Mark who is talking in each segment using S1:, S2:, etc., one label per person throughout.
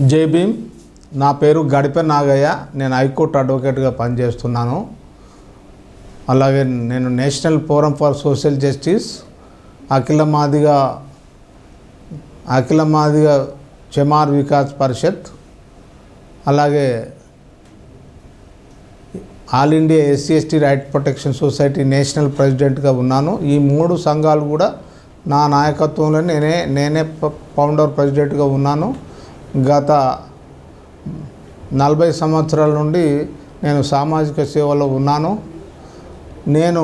S1: జై భీమ్. నా పేరు గడిపే నాగయ్య. నేను హైకోర్టు అడ్వకేట్గా పనిచేస్తున్నాను. అలాగే నేను national forum for social justice. Akhila Madiga Akhila Madiga Chamar Vikas Parishad. అలాగే all India SC ST right protection society national ప్రెసిడెంట్గా ఉన్నాను. ఈ మూడు సంఘాలు కూడా నా నాయకత్వంలో నేనే నేనే ఫౌండర్ ప్రెసిడెంట్గా ఉన్నాను. గత నలభై సంవత్సరాల నుండి నేను సామాజిక సేవలో ఉన్నాను. నేను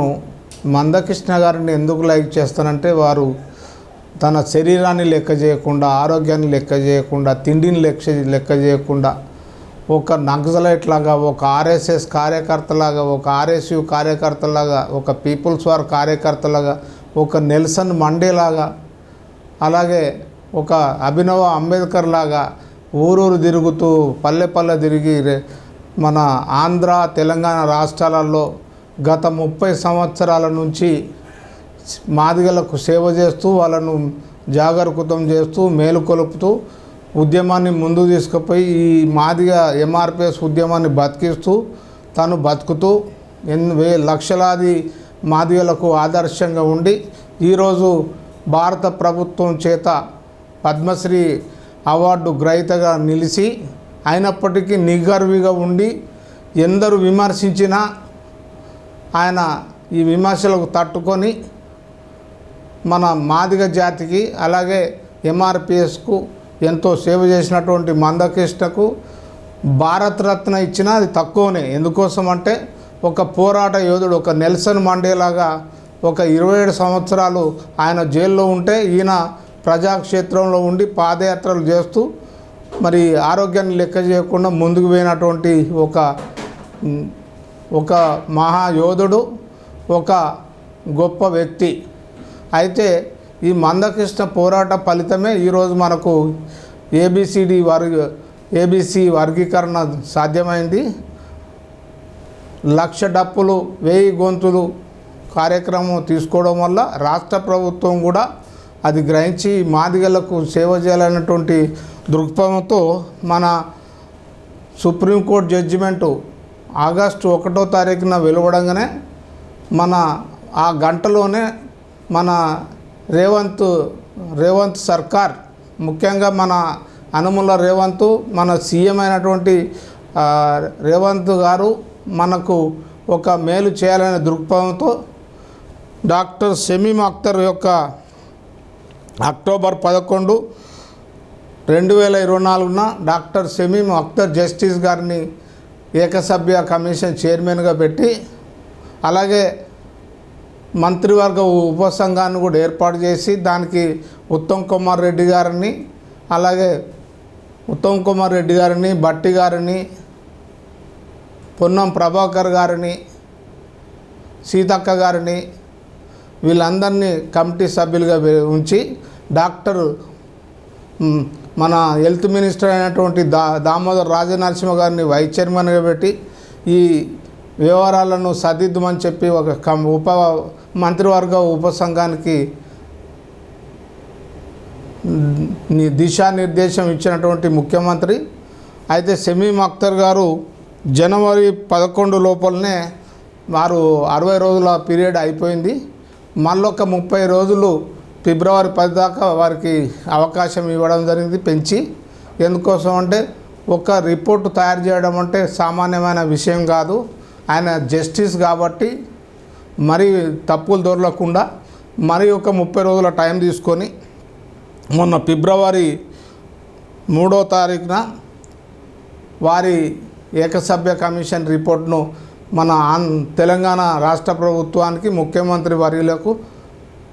S1: మందకృష్ణ గారిని ఎందుకు లైక్ చేస్తానంటే వారు తన శరీరాన్ని లెక్క చేయకుండా ఆరోగ్యాన్ని లెక్క చేయకుండా తిండిని లెక్క లెక్క చేయకుండా ఒక నక్సలైట్ లాగా ఒక ఆర్ఎస్ఎస్ కార్యకర్తలాగా ఒక ఆర్ఎస్యు కార్యకర్తలాగా ఒక పీపుల్స్ వార్ కార్యకర్తలాగా ఒక నెల్సన్ మండేలాగా అలాగే ఒక అభినవ అంబేద్కర్ లాగా ఊరూరు తిరుగుతూ పల్లె పల్లె తిరిగి మన ఆంధ్ర తెలంగాణ రాష్ట్రాలలో గత ముప్పై సంవత్సరాల నుంచి మాదిగలకు సేవ చేస్తూ వాళ్ళను జాగరూకతం చేస్తూ మేలుకొలుపుతూ ఉద్యమాన్ని ముందు తీసుకుపోయి ఈ మాదిగ ఎంఆర్పిఎస్ ఉద్యమాన్ని బతికిస్తూ తను బతుకుతూ ఎన్ వే లక్షలాది మాదిగలకు ఆదర్శంగా ఉండి ఈరోజు భారత ప్రభుత్వం చేత పద్మశ్రీ అవార్డు గ్రహీతగా నిలిచి అయినప్పటికీ నిగర్విగా ఉండి ఎందరు విమర్శించినా ఆయన ఈ విమర్శలకు తట్టుకొని మన మాదిగ జాతికి అలాగే ఎంఆర్పిఎస్కు ఎంతో సేవ చేసినటువంటి మందకృష్ణకు భారతరత్న ఇచ్చినా అది తక్కువనే. ఎందుకోసం అంటే ఒక పోరాట యోధుడు ఒక నెల్సన్ మండేలాగా ఒక ఇరవై ఏడు సంవత్సరాలు ఆయన జైల్లో ఉంటే ఈయన ప్రజాక్షేత్రంలో ఉండి పాదయాత్రలు చేస్తూ మరి ఆరోగ్యాన్ని లెక్క చేయకుండా ముందుకు పోయినటువంటి ఒక ఒక మహాయోధుడు ఒక గొప్ప వ్యక్తి. అయితే ఈ మందకృష్ణ పోరాట ఫలితమే ఈరోజు మనకు ఏబిసిడి వర్గ ఏబిసి వర్గీకరణ సాధ్యమైంది. లక్ష డప్పులు వెయ్యి గొంతులు కార్యక్రమం తీసుకోవడం వల్ల రాష్ట్ర ప్రభుత్వం కూడా అది గ్రహించి మాదిగలకు సేవ చేయాలన్నటువంటి దృక్పథంతో మన సుప్రీంకోర్టు జడ్జిమెంటు ఆగస్టు ఒకటో తారీఖున వెలువడంగానే మన ఆ గంటలోనే మన రేవంత్ రేవంత్ సర్కార్ ముఖ్యంగా మన అనుముల రేవంత్ మన సీఎం అయినటువంటి రేవంత్ గారు మనకు ఒక మేలు చేయాలనే దృక్పథంతో డాక్టర్ షమీమ్ అఖ్తర్ యొక్క అక్టోబర్ పదకొండు రెండు వేల ఇరవై నాలుగున డాక్టర్ షమీమ్ అఖ్తర్ జస్టిస్ గారిని ఏకసభ్య కమిషన్ చైర్మన్గా పెట్టి అలాగే మంత్రివర్గ ఉపసంఘాన్ని కూడా ఏర్పాటు చేసి దానికి ఉత్తమ్ కుమార్ రెడ్డి గారిని అలాగే ఉత్తమ్ కుమార్ రెడ్డి గారిని బట్టి గారిని పొన్నం ప్రభాకర్ గారిని సీతక్క గారిని వీళ్ళందరినీ కమిటీ సభ్యులుగా ఉంచి డాక్టర్ మన హెల్త్ మినిస్టర్ అయినటువంటి దా దామోదర్ రాజనరసింహ గారిని వైస్ చైర్మన్గా పెట్టి ఈ వ్యవహారాలను సరిదిద్దమని చెప్పి ఒక కం ఉప మంత్రివర్గ ఉపసంఘానికి దిశానిర్దేశం ఇచ్చినటువంటి ముఖ్యమంత్రి. అయితే సెమీ అఖ్తర్ గారు జనవరి పదకొండు లోపలనే వారు అరవై రోజుల పీరియడ్ అయిపోయింది. మళ్ళొక ముప్పై రోజులు ఫిబ్రవరి పది దాకా వారికి అవకాశం ఇవ్వడం జరిగింది పెంచి. ఎందుకోసం అంటే ఒక రిపోర్ట్ తయారు చేయడం అంటే సామాన్యమైన విషయం కాదు. ఆయన జస్టిస్ కాబట్టి మరి తప్పులు దొరలకుండా మరి ఒక ముప్పై రోజుల టైం తీసుకొని మొన్న ఫిబ్రవరి మూడో తారీఖున వారి ఏకసభ్య కమిషన్ రిపోర్ట్ను మన తెలంగాణ రాష్ట్ర ప్రభుత్వానికి ముఖ్యమంత్రి వర్యులకు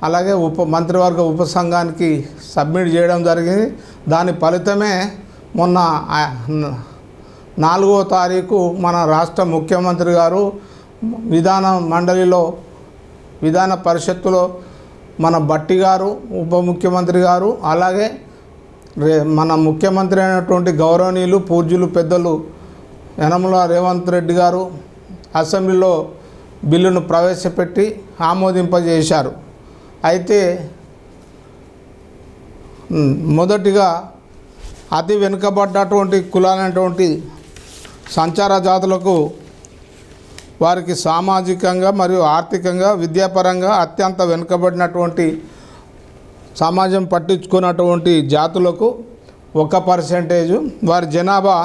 S1: అలాగే ఉప మంత్రివర్గ ఉపసంఘానికి సబ్మిట్ చేయడం జరిగింది. దాని ఫలితమే మొన్న నాలుగో తారీఖు మన రాష్ట్ర ముఖ్యమంత్రి గారు విధాన మండలిలో విధాన పరిషత్తులో మన బట్టి గారు ఉప ముఖ్యమంత్రి గారు అలాగే మన ముఖ్యమంత్రి అయినటువంటి గౌరవనీయులు పూజ్యులు పెద్దలు యనమల రేవంత్ రెడ్డి గారు అసెంబ్లీలో బిల్లును ప్రవేశపెట్టి ఆమోదింపజేశారు. అయితే మొదటిగా అతి వెనుకబడ్డటువంటి కులాలైనటువంటి సంచార జాతులకు వారికి సామాజికంగా మరియు ఆర్థికంగా విద్యాపరంగా అత్యంత వెనుకబడినటువంటి సమాజం పట్టించుకున్నటువంటి జాతులకు ఒక పర్సెంటేజు. వారి జనాభా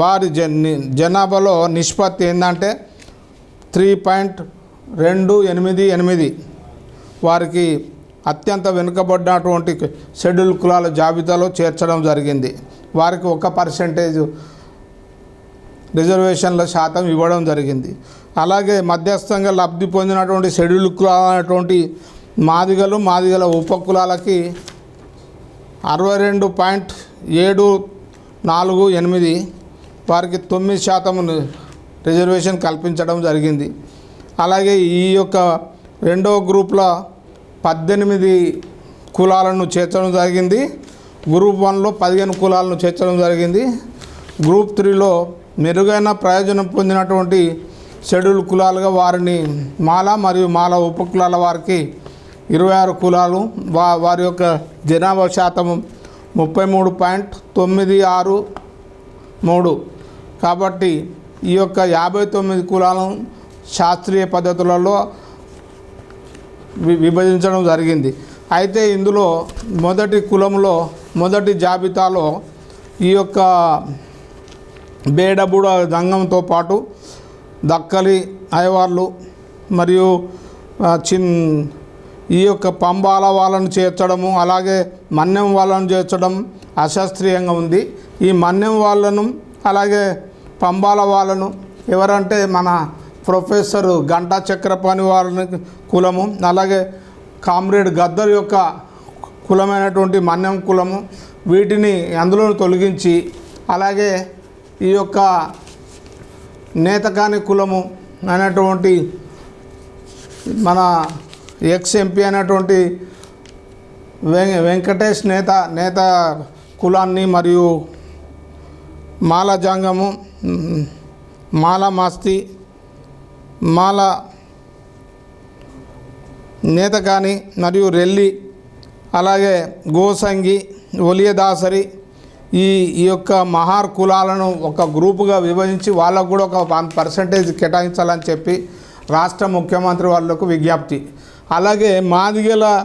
S1: వారి జన్ జనాభాలో నిష్పత్తి ఏంటంటే త్రీ పాయింట్ రెండు ఎనిమిది ఎనిమిది. వారికి అత్యంత వెనుకబడినటువంటి షెడ్యూల్ కులాల జాబితాలో చేర్చడం జరిగింది. వారికి ఒక పర్సెంటేజ్ రిజర్వేషన్ల శాతం ఇవ్వడం జరిగింది. అలాగే మధ్యస్థంగా లబ్ధి పొందినటువంటి షెడ్యూల్ కులాలైనటువంటి మాదిగలు మాదిగల ఉపకులాలకి అరవై రెండు పాయింట్ ఏడు నాలుగు ఎనిమిది వారికి తొమ్మిది శాతం రిజర్వేషన్ కల్పించడం జరిగింది. అలాగే ఈ యొక్క రెండవ గ్రూప్లో పద్దెనిమిది కులాలను చేర్చడం జరిగింది. గ్రూప్ వన్లో పదిహేను కులాలను చేర్చడం జరిగింది. గ్రూప్ త్రీలో మెరుగైన ప్రయోజనం పొందినటువంటి షెడ్యూల్ కులాలుగా వారిని మాల మరియు మాల ఉపకులాల వారికి ఇరవై ఆరు కులాలు వా వారి యొక్క జనాభా శాతం ముప్పై మూడు పాయింట్ తొమ్మిది ఆరు మూడు కాబట్టి ఈ యొక్క యాభై తొమ్మిది కులాలను శాస్త్రీయ పద్ధతులలో వి- విభజించడం జరిగింది. అయితే ఇందులో మొదటి కులంలో మొదటి జాబితాలో ఈ యొక్క బేడబుడ దంగంతో పాటు దక్కలి అయవార్లు మరియు చిన్ ఈ యొక్క పంబాల వాళ్ళను చేర్చడము అలాగే మన్యం వాళ్ళను చేర్చడం అశాస్త్రీయంగా ఉంది. ఈ మన్యం వాళ్ళను అలాగే పంబాల వాళ్ళను ఎవరంటే మన ప్రొఫెసర్ గంటా చక్రపాణి వాళ్ళని కులము అలాగే కామ్రేడ్ గద్దర్ యొక్క కులమైనటువంటి మన్యం కులము వీటిని అందులో తొలగించి అలాగే ఈ యొక్క నేతకాని కులము అనేటువంటి మన ఎక్స్ ఎంపీ అయినటువంటి వెం వెంకటేష్ నేత నేత కులాన్ని మరియు మాల జంగము మాల మాస్తి మాల నేతకాని మరియు రెల్లి అలాగే గోసంగి ఒలియదాసరి ఈ ఈ యొక్క మహార్ కులాలను ఒక గ్రూపుగా విభజించి వాళ్ళకు కూడా ఒక వన్ పర్సంటేజ్ కేటాయించాలని చెప్పి రాష్ట్ర ముఖ్యమంత్రి వాళ్ళకు విజ్ఞప్తి. అలాగే మాదిగల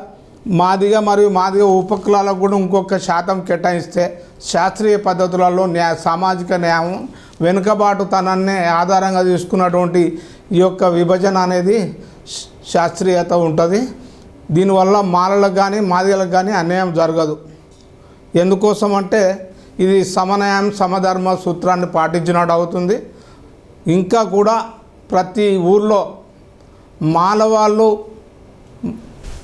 S1: మాదిగ మరియు మాదిగ ఉపకులాలకు కూడా ఇంకొక శాతం కేటాయిస్తే శాస్త్రీయ పద్ధతులలో న్యాయ సామాజిక న్యాయం వెనుకబాటుతనాన్ని ఆధారంగా తీసుకున్నటువంటి ఈ యొక్క విభజన అనేది శాస్త్రీయత ఉంటుంది. దీనివల్ల మాలలకు కానీ మాదిగలకు కానీ అన్యాయం జరగదు. ఎందుకోసం అంటే ఇది సమన్యాయం సమధర్మ సూత్రాన్ని పాటించినట్టు అవుతుంది. ఇంకా కూడా ప్రతి ఊర్లో మాలవాళ్ళు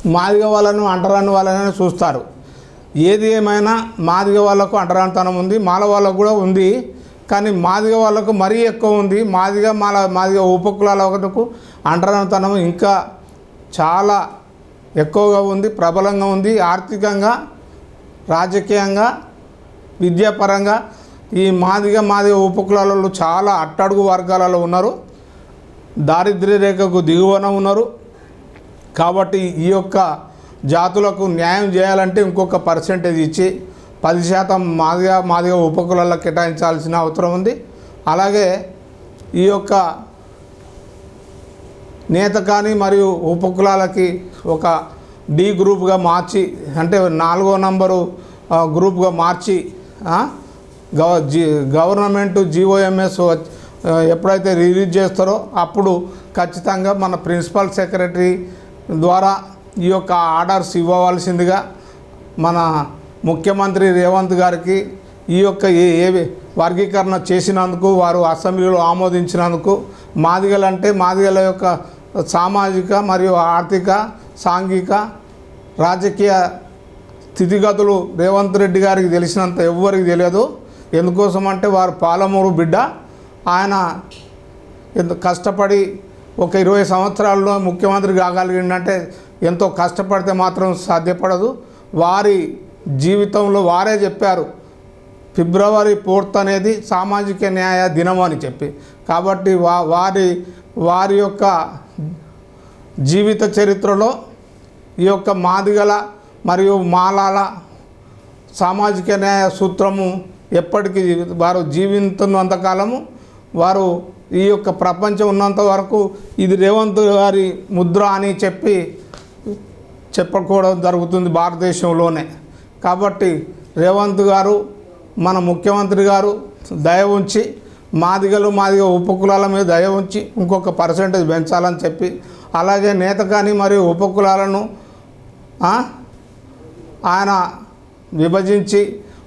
S1: మాదిగ వాళ్ళను అంటరాని వాళ్ళని చూస్తారు. ఏది ఏమైనా మాదిగ వాళ్ళకు అంటరానితనం ఉంది మాల వాళ్ళకు కూడా ఉంది కానీ మాదిగ వాళ్ళకు మరీ ఎక్కువ ఉంది. మాదిగ మాల మాదిగ ఉపకులాల ఒకటకు అంటరానితనం ఇంకా చాలా ఎక్కువగా ఉంది ప్రబలంగా ఉంది. ఆర్థికంగా రాజకీయంగా విద్యాపరంగా ఈ మాదిగ మాదిగ ఉపకులాలలో చాలా అట్టడుగు వర్గాలలో ఉన్నారు. దారిద్ర్య రేఖకు దిగువన ఉన్నారు. కాబట్టి ఈ యొక్క జాతులకు న్యాయం చేయాలంటే ఇంకొక పర్సెంటేజ్ ఇచ్చి పది శాతం మాదిగా మాదిగా ఉపకులాల్లో కేటాయించాల్సిన అవసరం ఉంది. అలాగే ఈ యొక్క నేత కానీ మరియు ఉపకులాలకి ఒక డి గ్రూప్గా మార్చి అంటే నాలుగో నంబరు గ్రూప్గా మార్చి గవ G government G O M S ఎప్పుడైతే రిలీజ్ చేస్తారో అప్పుడు ఖచ్చితంగా మన ప్రిన్సిపల్ సెక్రటరీ ద్వారా ఈ యొక్క ఆర్డర్స్ ఇవ్వవలసిందిగా మన ముఖ్యమంత్రి రేవంత్ గారికి ఈ యొక్క ఏ వర్గీకరణ చేసినందుకు వారు అసెంబ్లీలో ఆమోదించినందుకు మాదిగలంటే మాదిగల యొక్క సామాజిక మరియు ఆర్థిక సాంఘిక రాజకీయ స్థితిగతులు రేవంత్ రెడ్డి గారికి తెలిసినంత ఎవ్వరికి తెలియదు. ఎందుకోసం అంటే వారు పాలమూరు బిడ్డ. ఆయన ఎంత కష్టపడి ఒక ఇరవై సంవత్సరాల్లో ముఖ్యమంత్రి కాగలిగిందంటే ఎంతో కష్టపడితే మాత్రం సాధ్యపడదు. వారి జీవితంలో వారే చెప్పారు ఫిబ్రవరి ఫోర్త్ అనేది సామాజిక న్యాయ దినం అని చెప్పి. కాబట్టి వా వారి వారి యొక్క జీవిత చరిత్రలో ఈ యొక్క మాదిగల మరియు మాలాల సామాజిక న్యాయ సూత్రము ఎప్పటికీ వారు జీవితున్నంతకాలము వారు ఈ యొక్క ప్రపంచం ఉన్నంత వరకు ఇది రేవంత్ గారి ముద్ర అని చెప్పి చెప్పుకోవడం జరుగుతుంది భారతదేశంలోనే. కాబట్టి రేవంత్ గారు మన ముఖ్యమంత్రి గారు దయ ఉంచి మాదిగలు మాదిగ ఉపకులాల మీద దయ ఉంచి ఇంకొక పర్సెంటేజ్ పెంచాలని చెప్పి అలాగే నేత కానీ మరియు ఉపకులాలను ఆయన విభజించి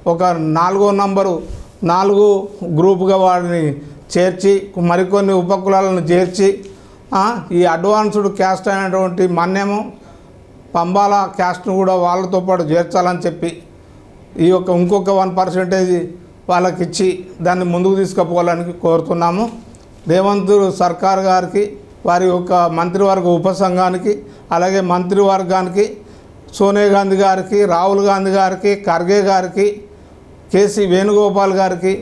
S1: ఒక నాలుగో నంబరు నాలుగు గ్రూపుగా వారిని చేర్చి మరికొన్ని ఉపకులాలను చేర్చి ఈ అడ్వాన్స్డ్ క్యాస్ట్ అయినటువంటి మన్యము పంబాల క్యాస్ట్ను కూడా వాళ్ళతో పాటు చేర్చాలని చెప్పి ఈ యొక్క ఇంకొక వన్ పర్సెంటేజ్ వాళ్ళకి ఇచ్చి దాన్ని ముందుకు తీసుకుపోవాలని కోరుతున్నాము. రేవంత్ సర్కార్ గారికి వారి యొక్క మంత్రివర్గ ఉపసంఘానికి అలాగే మంత్రివర్గానికి సోనియా గాంధీ గారికి రాహుల్ గాంధీ గారికి ఖర్గే గారికి కేసీ వేణుగోపాల్ గారికి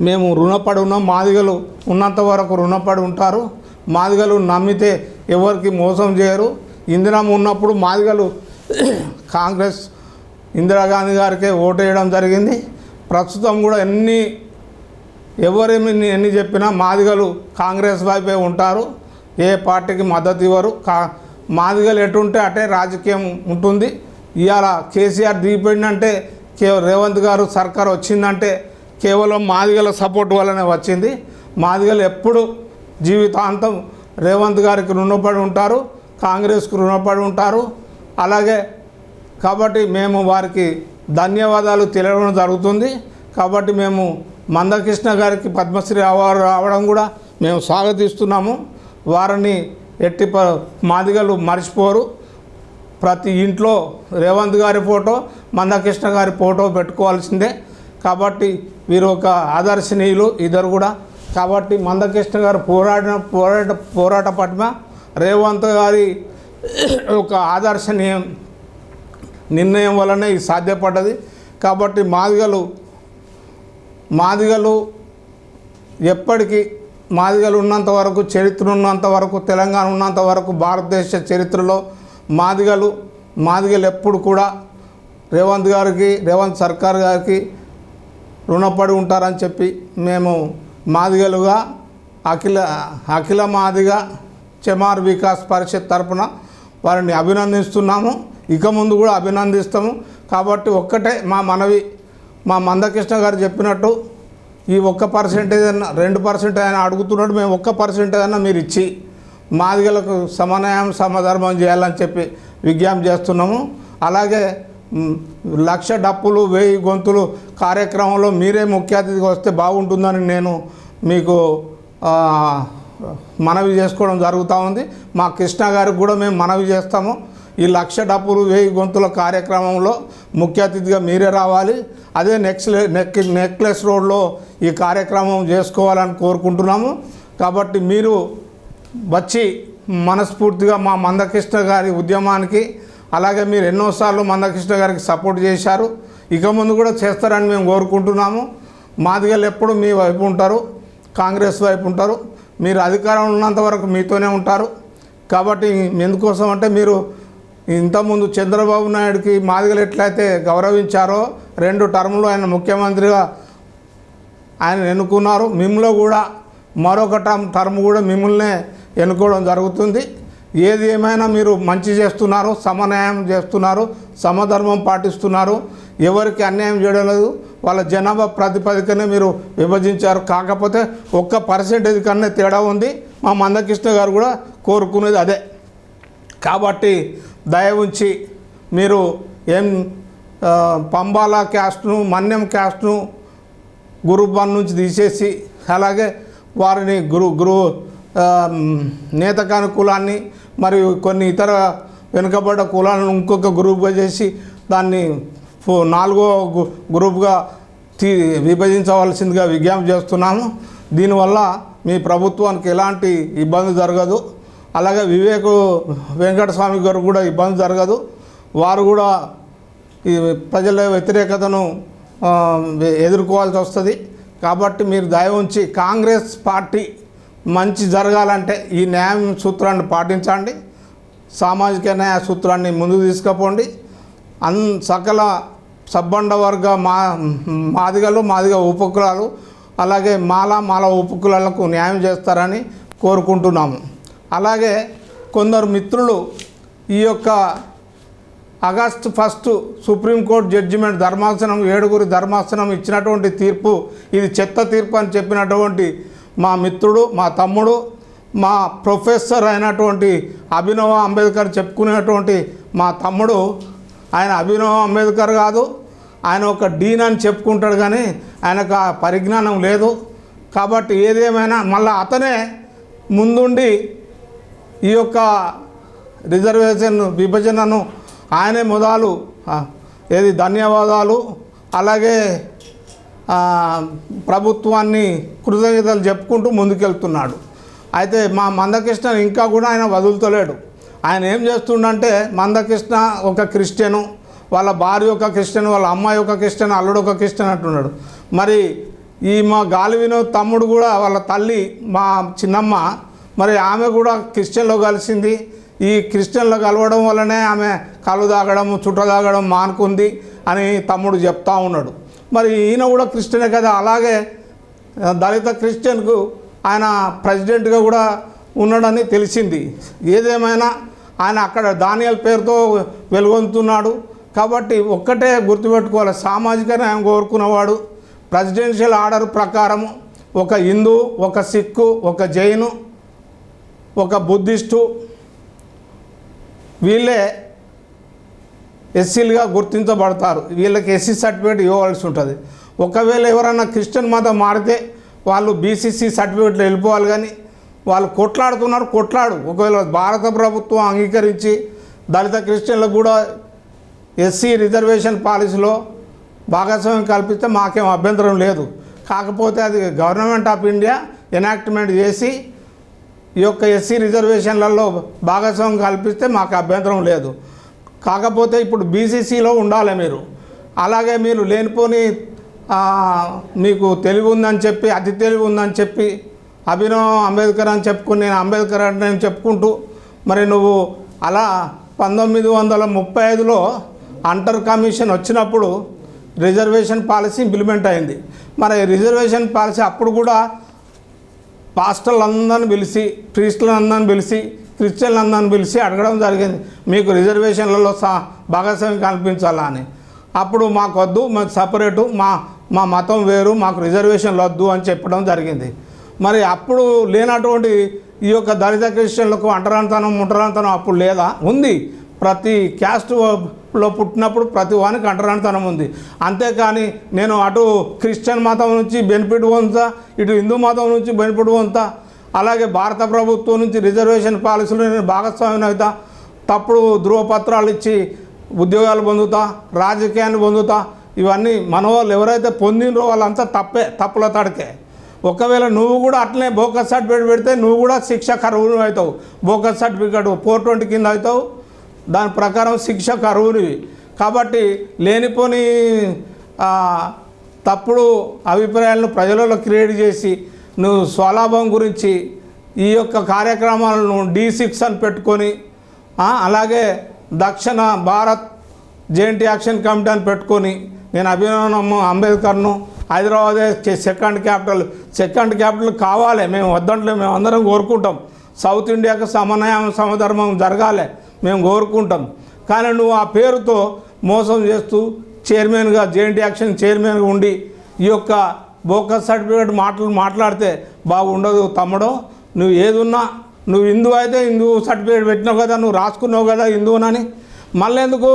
S1: మేము రుణపడి ఉన్నాం. మాదిగలు ఉన్నంత వరకు రుణపడి ఉంటారు. మాదిగలు నమ్మితే ఎవరికి మోసం చేయరు. ఇందిరామ ఉన్నప్పుడు మాదిగలు కాంగ్రెస్ ఇందిరాగాంధీ గారికే ఓటేయడం జరిగింది. ప్రస్తుతం కూడా ఎన్ని ఎవరేమి ఎన్ని చెప్పినా మాదిగలు కాంగ్రెస్ వైపే ఉంటారు. ఏ పార్టీకి మద్దతు ఇవ్వరు. కా మాదిగలు ఎటుంటే అటే రాజకీయం ఉంటుంది. ఇవాళ కేసీఆర్ దిగిపోయిందంటే కే రేవంత్ గారు సర్కార్ వచ్చిందంటే కేవలం మాదిగల సపోర్ట్ వల్లనే వచ్చింది. మాదిగలు ఎప్పుడు జీవితాంతం రేవంత్ గారికి రుణపడి ఉంటారు కాంగ్రెస్కు రుణపడి ఉంటారు. అలాగే కాబట్టి మేము వారికి ధన్యవాదాలు తెలియడం జరుగుతుంది. కాబట్టి మేము మందకృష్ణ గారికి పద్మశ్రీ అవార్డు రావడం కూడా మేము స్వాగతిస్తున్నాము. వారిని ఎట్టి మాదిగలు మర్చిపోరు. ప్రతి ఇంట్లో రేవంత్ గారి ఫోటో మందకృష్ణ గారి ఫోటో పెట్టుకోవాల్సిందే. కాబట్టి వీరు ఒక ఆదర్శనీయులు ఇద్దరు కూడా. కాబట్టి మందకృష్ణ గారు పోరాడిన పోరాట పోరాట పట్ల రేవంత్ గారి ఒక ఆదర్శనీయం నిర్ణయం వలనే ఇది సాధ్యపడ్డది. కాబట్టి మాదిగలు మాదిగలు ఎప్పటికీ మాదిగలు ఉన్నంత వరకు చరిత్ర ఉన్నంత వరకు తెలంగాణ ఉన్నంత వరకు భారతదేశ చరిత్రలో మాదిగలు మాదిగలు ఎప్పుడు కూడా రేవంత్ గారికి రేవంత్ సర్కార్ గారికి రుణపడి ఉంటారని చెప్పి మేము మాదిగలుగా అఖిల అఖిల మాదిగ చెమార్ వికాస్ పరిషత్ తరపున వారిని అభినందిస్తున్నాము. ఇక ముందు కూడా అభినందిస్తాము. కాబట్టి ఒక్కటే మా మనవి మా మందకృష్ణ గారు చెప్పినట్టు ఈ ఒక్క పర్సెంటేజ్ అన్న రెండు పర్సెంట్ అయినా అడుగుతున్నాడు మేము ఒక్క పర్సెంటేజ్ అన్న మీరు ఇచ్చి మాదిగలకు సమన్యాయం సమధర్మం చేయాలని చెప్పి విజ్ఞప్తి చేస్తున్నాము. అలాగే లక్ష డప్పులు వెయ్యి గొంతులు కార్యక్రమంలో మీరే ముఖ్య అతిథిగా వస్తే బాగుంటుందని నేను మీకు మనవి చేసుకోవడం జరుగుతూ ఉంది. మా కృష్ణ గారికి కూడా మేము మనవి చేస్తాము. ఈ లక్ష డప్పులు వెయ్యి గొంతుల కార్యక్రమంలో ముఖ్య అతిథిగా మీరే రావాలి. అదే నెక్స్ట్ నెక్ నెక్లెస్ రోడ్లో ఈ కార్యక్రమం చేసుకోవాలని కోరుకుంటున్నాము. కాబట్టి మీరు వచ్చి మనస్ఫూర్తిగా మా మందకృష్ణ గారి ఉద్యమానికి అలాగే మీరు ఎన్నోసార్లు మందకృష్ణ గారికి సపోర్ట్ చేశారు. ఇక ముందు కూడా చేస్తారని మేము కోరుకుంటున్నాము. మాదిగలు ఎప్పుడు మీ వైపు ఉంటారు కాంగ్రెస్ వైపు ఉంటారు. మీరు అధికారం ఉన్నంత వరకు మీతోనే ఉంటారు. కాబట్టి ఎందుకోసం అంటే మీరు ఇంతకుముందు చంద్రబాబు నాయుడుకి మాదిగలు ఎట్లయితే గౌరవించారో రెండు టర్ములు ఆయన ముఖ్యమంత్రిగా ఆయన ఎన్నుకున్నారు. మిమ్మల్ని కూడా మరొక టర్మ్ టర్మ్ కూడా మిమ్మల్నే ఎన్నుకోవడం జరుగుతుంది. ఏది ఏమైనా మీరు మంచి చేస్తున్నారు సమన్యాయం చేస్తున్నారు సమధర్మం పాటిస్తున్నారు ఎవరికి అన్యాయం చేయడం లేదు వాళ్ళ జనాభా ప్రాతిపదికనే మీరు విభజించారు. కాకపోతే ఒక్క పర్సెంటేజ్ కన్నా తేడా ఉంది. మా మందకృష్ణ గారు కూడా కోరుకునేది అదే. కాబట్టి దయ ఉంచి మీరు ఏం పంబాల క్యాస్ట్ను మన్యం క్యాస్ట్ను గ్రూప్ నుంచి తీసేసి అలాగే వారిని గురు గురు ఆ, నేతకాని కులాన్ని మరియు కొన్ని ఇతర వెనుకబడ్డ కులాలను ఇంకొక గ్రూప్గా చేసి దాన్ని ఫో- నాలుగో గ్రూప్గా తీ విభజించవలసిందిగా విజ్ఞప్తి చేస్తున్నాము. దీనివల్ల మీ ప్రభుత్వానికి ఎలాంటి ఇబ్బంది జరగదు. అలాగే వివేకు వెంకటస్వామి గారు కూడా ఇబ్బంది జరగదు. వారు కూడా ఈ ప్రజల వ్యతిరేకతను ఎదుర్కోవాల్సి వస్తుంది. కాబట్టి మీరు దయ ఉంచి కాంగ్రెస్ పార్టీ మంచి జరగాలంటే ఈ న్యాయం సూత్రాన్ని పాటించండి. సామాజిక న్యాయ సూత్రాన్ని ముందుకు తీసుకుపోండి. అన్ సకల సబ్బండ వర్గ మా మాదిగలు మాదిగ ఉపకులాలు అలాగే మాల మాల ఉపకులాలకు న్యాయం చేస్తారని కోరుకుంటున్నాము. అలాగే కొందరు మిత్రులు ఈ యొక్క ఆగస్టు ఫస్ట్ సుప్రీంకోర్టు జడ్జిమెంట్ ధర్మాసనం ఏడుగురి ధర్మాసనం ఇచ్చినటువంటి తీర్పు ఇది చెత్త తీర్పు అని చెప్పినటువంటి మా మిత్రుడు మా తమ్ముడు మా ప్రొఫెసర్ అయినటువంటి అభినవ అంబేద్కర్ చెప్పుకునేటువంటి మా తమ్ముడు ఆయన అభినవ అంబేద్కర్ కాదు ఆయన ఒక డీన్ అని చెప్పుకుంటాడు కానీ ఆయనకు ఆ పరిజ్ఞానం లేదు. కాబట్టి ఏదేమైనా మళ్ళీ అతనే ముందుండి ఈ యొక్క రిజర్వేషన్ విభజనను ఆయనే మొదలు ఏది ధన్యవాదాలు అలాగే ప్రభుత్వాన్ని కృతజ్ఞతలు చెప్పుకుంటూ ముందుకెళ్తున్నాడు. అయితే మా మందకృష్ణ ఇంకా కూడా ఆయన వదులుతలేడు. ఆయన ఏం చేస్తుండంటే మందకృష్ణ ఒక క్రిస్టియను వాళ్ళ భార్య ఒక క్రిస్టియన్ వాళ్ళ అమ్మాయి ఒక క్రిస్టియన్ అల్లుడు ఒక క్రిస్టియన్ అంటున్నాడు. మరి ఈ మా గాలి వినోద్ తమ్ముడు కూడా వాళ్ళ తల్లి మా చిన్నమ్మ మరి ఆమె కూడా క్రిస్టియన్లో కలిసింది. ఈ క్రిస్టియన్లో కలవడం వల్లనే ఆమె కళ్ళు తాగడం చుట్ట తాగడం మానుకుంది అని తమ్ముడు చెప్తా ఉన్నాడు. మరి ఈయన కూడా క్రిస్టియనే కదా అలాగే దళిత క్రిస్టియన్కు ఆయన ప్రెసిడెంట్గా కూడా ఉన్నాడని తెలిసింది. ఏదేమైనా ఆయన అక్కడ దానియల్ పేరుతో వెలుగొందుతున్నాడు. కాబట్టి ఒక్కటే గుర్తుపెట్టుకోవాలి సామాజిక న్యాయం కోరుకున్నవాడు ప్రెసిడెన్షియల్ ఆర్డర్ ప్రకారం ఒక హిందూ ఒక సిక్కు ఒక జైను ఒక బుద్ధిస్టు వీళ్ళే ఎస్సీలుగా గుర్తించబడతారు. వీళ్ళకి ఎస్సీ సర్టిఫికేట్ ఇవ్వవలసి ఉంటుంది. ఒకవేళ ఎవరైనా క్రిస్టియన్ మతం మారితే వాళ్ళు బీసీసీ సర్టిఫికేట్లు వెళ్ళిపోవాలి కానీ వాళ్ళు కొట్లాడుతున్నారు కొట్లాడు. ఒకవేళ భారత ప్రభుత్వం అంగీకరించి దళిత క్రిస్టియన్లకు కూడా ఎస్సీ రిజర్వేషన్ పాలసీలో భాగస్వామ్యం కల్పిస్తే మాకేం అభ్యంతరం లేదు. కాకపోతే అది గవర్నమెంట్ ఆఫ్ ఇండియా ఎనాక్ట్మెంట్ చేసి ఈ యొక్క ఎస్సీ రిజర్వేషన్లలో భాగస్వామ్యం కల్పిస్తే మాకు అభ్యంతరం లేదు. కాకపోతే ఇప్పుడు బీసీసీలో ఉండాలి మీరు. అలాగే మీరు లేనిపోని మీకు తెలివి ఉందని చెప్పి అతి తెలివి ఉందని చెప్పి అభినవ్ అంబేద్కర్ అని చెప్పుకుని నేను అంబేద్కర్ అని నేను చెప్పుకుంటూ మరి నువ్వు అలా పంతొమ్మిది వందల ముప్పై ఐదులో అంటర్ కమిషన్ వచ్చినప్పుడు రిజర్వేషన్ పాలసీ ఇంప్లిమెంట్ అయింది. మరి రిజర్వేషన్ పాలసీ అప్పుడు కూడా పాస్టర్లందరిని పిలిచి ప్రీస్టులందరిని పిలిచి క్రిస్టియన్లందరిని పిలిచి అడగడం జరిగింది. మీకు రిజర్వేషన్లలో సా భాగస్వామి కల్పించాలా అని. అప్పుడు మాకు వద్దు మాకు సపరేటు మా మా మతం వేరు మాకు రిజర్వేషన్లు వద్దు అని చెప్పడం జరిగింది. మరి అప్పుడు లేనటువంటి ఈ యొక్క దళిత క్రిస్టియన్లకు అంటరాంతనం ముంటరాంతనం అప్పుడు లేదా? ఉంది. ప్రతి క్యాస్ట్లో పుట్టినప్పుడు ప్రతి వానికి అంటరానితనం ఉంది. అంతేకాని నేను అటు క్రిస్టియన్ మతం నుంచి బెనిఫిట్ పొందుతా ఇటు హిందూ మతం నుంచి బెనిఫిట్ పొందుతా అలాగే భారత ప్రభుత్వం నుంచి రిజర్వేషన్ పాలసీలో నేను భాగస్వామ్యం అవుతా. తప్పుడు ధృవపత్రాలు ఇచ్చి ఉద్యోగాలు పొందుతా రాజకీయాన్ని పొందుతా. ఇవన్నీ మన వాళ్ళు ఎవరైతే పొందినరో వాళ్ళంతా తప్పే తప్పుల తడకే. ఒకవేళ నువ్వు కూడా అట్లనే బోకస్ సర్టిఫికేట్ పెడితే నువ్వు కూడా శిక్ష కరువును అవుతావు. బోకస్ సర్టిఫికేట్ ఫోర్ ట్వంటీ కింద అవుతావు. దాని ప్రకారం శిక్ష కరువునివి. కాబట్టి లేనిపోని తప్పుడు అభిప్రాయాలను ప్రజలలో క్రియేట్ చేసి నువ్వు స్వలాభం గురించి ఈ యొక్క కార్యక్రమాలను డీ సిక్స్ అని పెట్టుకొని అలాగే దక్షిణ భారత్ జేఎన్టీ యాక్షన్ కమిటీ అని పెట్టుకొని నేను అభినవనం అంబేద్కర్ను Hyderabad second capital second capital కావాలి మేము వద్దంటలే మేము అందరం కోరుకుంటాం. సౌత్ ఇండియాకు సమన్వయం సమధర్మం జరగాలి మేము కోరుకుంటాం. కానీ నువ్వు ఆ పేరుతో మోసం చేస్తూ చైర్మన్గా జేఎన్టీ యాక్షన్ చైర్మన్గా ఉండి ఈ యొక్క బోకస్ సర్టిఫికేట్ మాటలు మాట్లాడితే బాగుండదు తమ్ముడు. నువ్వు ఏదున్నా నువ్వు హిందూ అయితే హిందూ సర్టిఫికేట్ పెట్టినావు కదా నువ్వు రాసుకున్నావు కదా హిందువునని. మళ్ళీ ఎందుకు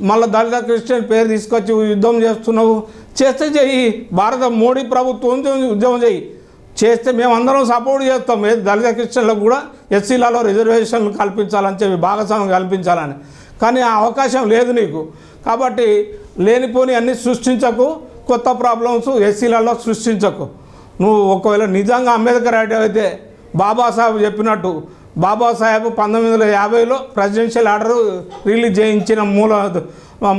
S1: మళ్ళీ దళిత క్రిస్టియన్ పేరు తీసుకొచ్చి యుద్ధం చేస్తున్నావు? చేస్తే చెయ్యి. భారత మోడీ ప్రభుత్వం ఉద్యమం చెయ్యి. చేస్తే మేమందరం సపోర్ట్ చేస్తాం. ఏ దళిత క్రిస్టియన్లకు కూడా ఎస్సీలలో రిజర్వేషన్లు కల్పించాలని చెప్పి భాగస్వామ్యం కల్పించాలని. కానీ ఆ అవకాశం లేదు నీకు. కాబట్టి లేనిపోని అన్నీ సృష్టించకు. కొత్త ప్రాబ్లమ్స్ ఎస్సీలలో సృష్టించకు. నువ్వు ఒకవేళ నిజంగా అంబేద్కర్ అయితే బాబాసాహెబ్ చెప్పినట్టు బాబాసాహెబ్ పంతొమ్మిది వందల యాభైలో ప్రెసిడెన్షియల్ ఆర్డర్ రిలీజ్ చేయించిన మూల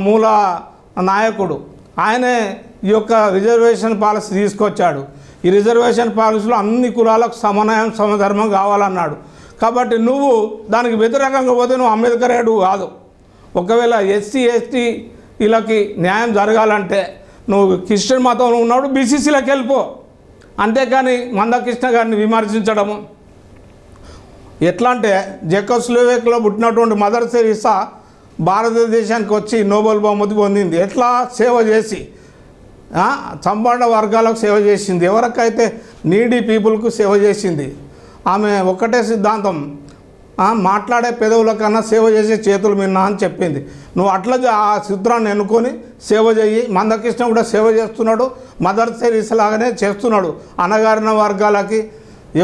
S1: మూల నాయకుడు. ఆయనే ఈ యొక్క రిజర్వేషన్ పాలసీ తీసుకొచ్చాడు. ఈ రిజర్వేషన్ పాలసీలో అన్ని కులాలకు సమన్వయం సమధర్మం కావాలన్నాడు. కాబట్టి నువ్వు దానికి వ్యతిరేకంగా పోతే నువ్వు అంబేద్కర్ ఐడు కాదు. ఒకవేళ ఎస్సీ ఎస్టీ వీళ్ళకి న్యాయం జరగాలంటే నువ్వు క్రిస్టియన్ మతంలో ఉన్నాడు బీసీసీలోకి వెళ్ళిపో. అంతేకాని మందకృష్ణ గారిని విమర్శించడము. ఎట్లా అంటే జెకోస్లోవేక్లో పుట్టినటువంటి మదర్ తెరీసా భారతదేశానికి వచ్చి నోబెల్ బహుమతి పొందింది. ఎట్లా సేవ చేసి ఆ, సంపన్న వర్గాలకు సేవ చేసింది. ఎవరికైతే నీడీ పీపుల్కు సేవ చేసింది. ఆమె ఒక్కటే సిద్ధాంతం మాట్లాడే పెదవుల కన్నా సేవ చేసే చేతులు మిన్నా అని చెప్పింది. నువ్వు అట్లా ఆ చిత్రాన్ని ఎన్నుకొని సేవ చెయ్యి. మందకృష్ణ కూడా సేవ చేస్తున్నాడు. మదర్ సెరీస్ లాగానే చేస్తున్నాడు. అనగారిన వర్గాలకి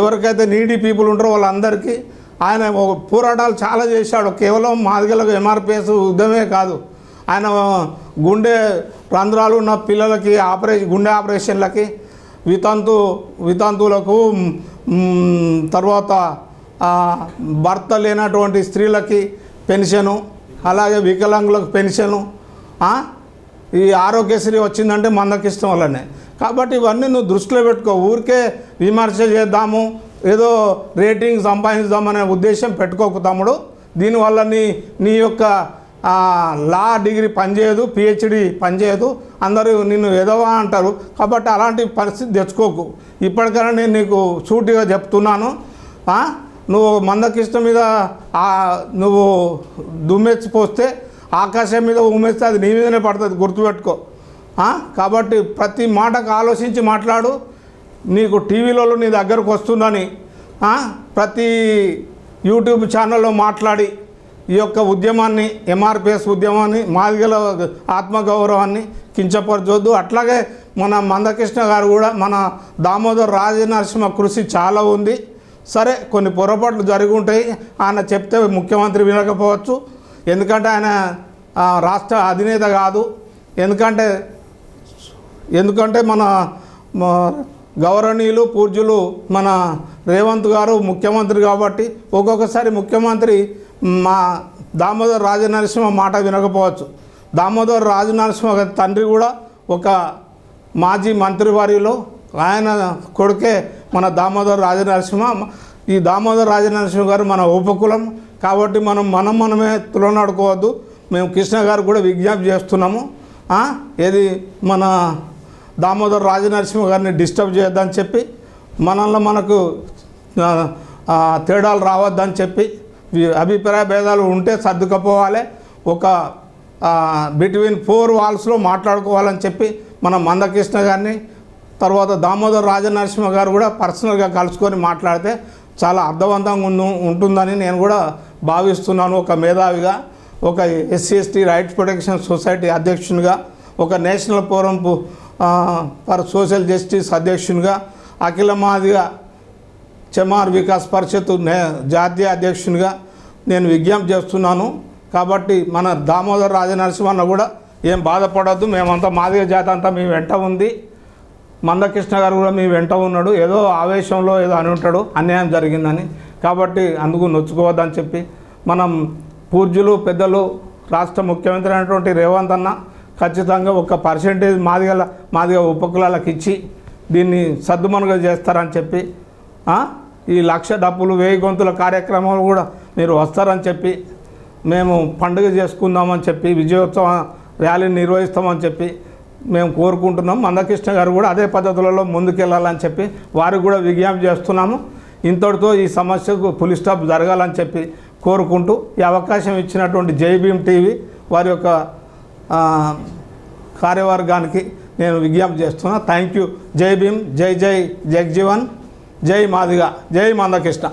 S1: ఎవరికైతే నీడీ పీపుల్ ఉంటారో వాళ్ళందరికీ ఆయన ఒక పోరాటాలు చాలా చేశాడు. కేవలం మాదిగలకు ఎంఆర్పిఎస్ ఉద్యమే కాదు. ఆయన గుండె రంధ్రాలు ఉన్న పిల్లలకి ఆపరేషన్ గుండె ఆపరేషన్లకి వితంతు వితంతువులకు తర్వాత భర్త లేనటువంటి స్త్రీలకి పెన్షను అలాగే వికలాంగులకు పెన్షను ఈ ఆరోగ్యశ్రీ వచ్చిందంటే మందకిష్టం వల్లనే కాబట్టి ఇవన్నీ నువ్వు దృష్టిలో పెట్టుకో. ఊరికే విమర్శ చేద్దాము ఏదో రేటింగ్ సంపాదించుదామనే ఉద్దేశం పెట్టుకోకు తమ్ముడు. దీనివల్ల నీ నీ యొక్క లా డిగ్రీ పనిచేయదు పిహెచ్డి పనిచేయదు. అందరూ నిన్ను ఎదవా అంటారు. కాబట్టి అలాంటి పరిస్థితి తెచ్చుకోకు. ఇప్పటికైనా నేను నీకు సూటిగా చెప్తున్నాను. నువ్వు మందకృష్ణ మీద నువ్వు దుమ్మెచ్చి పోస్తే ఆకాశం మీద ఉమ్మేస్తే అది నీ మీదనే పడుతుంది గుర్తుపెట్టుకో. కాబట్టి ప్రతి మాటకు ఆలోచించి మాట్లాడు. నీకు టీవీలో నీ దగ్గరకు వస్తుందని ప్రతి యూట్యూబ్ ఛానల్లో మాట్లాడి ఈ యొక్క ఉద్యమాన్ని ఎంఆర్పిఎస్ ఉద్యమాన్ని మాదిగల ఆత్మగౌరవాన్ని కించపరచొద్దు. అట్లాగే మన మందకృష్ణ గారు కూడా మన దామోదర్ రాజనరసింహ కృషి చాలా ఉంది. సరే కొన్ని పొరపాట్లు జరిగి ఉంటాయి ఆయన చెప్తే ముఖ్యమంత్రి వినకపోవచ్చు. ఎందుకంటే ఆయన రాష్ట్ర అధినేత కాదు. ఎందుకంటే ఎందుకంటే మన గౌరవనీయులు పూజ్యులు మన రేవంత్ గారు ముఖ్యమంత్రి కాబట్టి ఒక్కొక్కసారి ముఖ్యమంత్రి మా దామోదర్ రాజనరసింహ మాట వినకపోవచ్చు. దామోదర్ రాజనరసింహ తండ్రి కూడా ఒక మాజీ మంత్రివర్యులు. ఆయన కొడుకే మన దామోదర్ రాజనరసింహ. ఈ దామోదర్ రాజనరసింహ గారు మన ఉపకులం. కాబట్టి మనం మనం మనమే తులనాడుకోవద్దు. మేము కృష్ణ గారు కూడా విజ్ఞప్తి చేస్తున్నాము. ఏది మన దామోదర్ రాజనరసింహ గారిని డిస్టర్బ్ చేయొద్దని చెప్పి మనల్లో మనకు తేడాలు రావద్దని చెప్పి అభిప్రాయ భేదాలు ఉంటే సర్దుకపోవాలి. ఒక బిట్వీన్ ఫోర్ వాల్స్లో మాట్లాడుకోవాలని చెప్పి మన మందకృష్ణ గారిని తర్వాత దామోదర్ రాజనరసింహ గారు కూడా పర్సనల్గా కలుసుకొని మాట్లాడితే చాలా అర్థవంతంగా ఉంటుందని నేను కూడా భావిస్తున్నాను. ఒక మేధావిగా ఒక SC ST rights protection society అధ్యక్షునిగా ఒక national forum for social justice అధ్యక్షునిగా అఖిల మాదిగా చెమార్ వికాస్ పరిషత్ జాతీయ అధ్యక్షునిగా నేను విజ్ఞప్తి చేస్తున్నాను. కాబట్టి మన దామోదర్ రాజనరసింహన్న కూడా ఏం బాధపడద్దు మేమంతా మాదిగ జాతి అంతా మీ వెంట ఉంది. మందకృష్ణ గారు కూడా మీ వెంట ఉన్నాడు. ఏదో ఆవేశంలో ఏదో అని ఉంటాడు. అన్యాయం జరిగిందని. కాబట్టి అందుకు నొచ్చుకోవద్దని చెప్పి మనం పూజ్యులు పెద్దలు రాష్ట్ర ముఖ్యమంత్రి అయినటువంటి రేవంత్ అన్న ఖచ్చితంగా ఒక పర్సెంటేజ్ మాదిగల మాదిగ ఉపకులాలకు ఇచ్చి దీన్ని సద్దుమనుగా చేస్తారని చెప్పి ఈ లక్ష డప్పులు వేయి గొంతుల కార్యక్రమాలు కూడా మీరు వస్తారని చెప్పి మేము పండుగ చేసుకుందామని చెప్పి విజయోత్సవ ర్యాలీని నిర్వహిస్తామని చెప్పి మేము కోరుకుంటున్నాం. మందకృష్ణ గారు కూడా అదే పద్ధతులలో ముందుకెళ్ళాలని చెప్పి వారికి కూడా విజ్ఞప్తి చేస్తున్నాము. ఇంతటితో ఈ సమస్యకు పులి స్టాప్ జరగాలని చెప్పి కోరుకుంటూ ఈ అవకాశం ఇచ్చినటువంటి జైభీం టీవీ వారి యొక్క కార్యవర్గానికి నేను విజ్ఞప్తి చేస్తున్నా. థ్యాంక్ యూ జై భీమ్. జై జై. జగ్జీవన్ జై మాదిగా. జై మందకృష్ణ.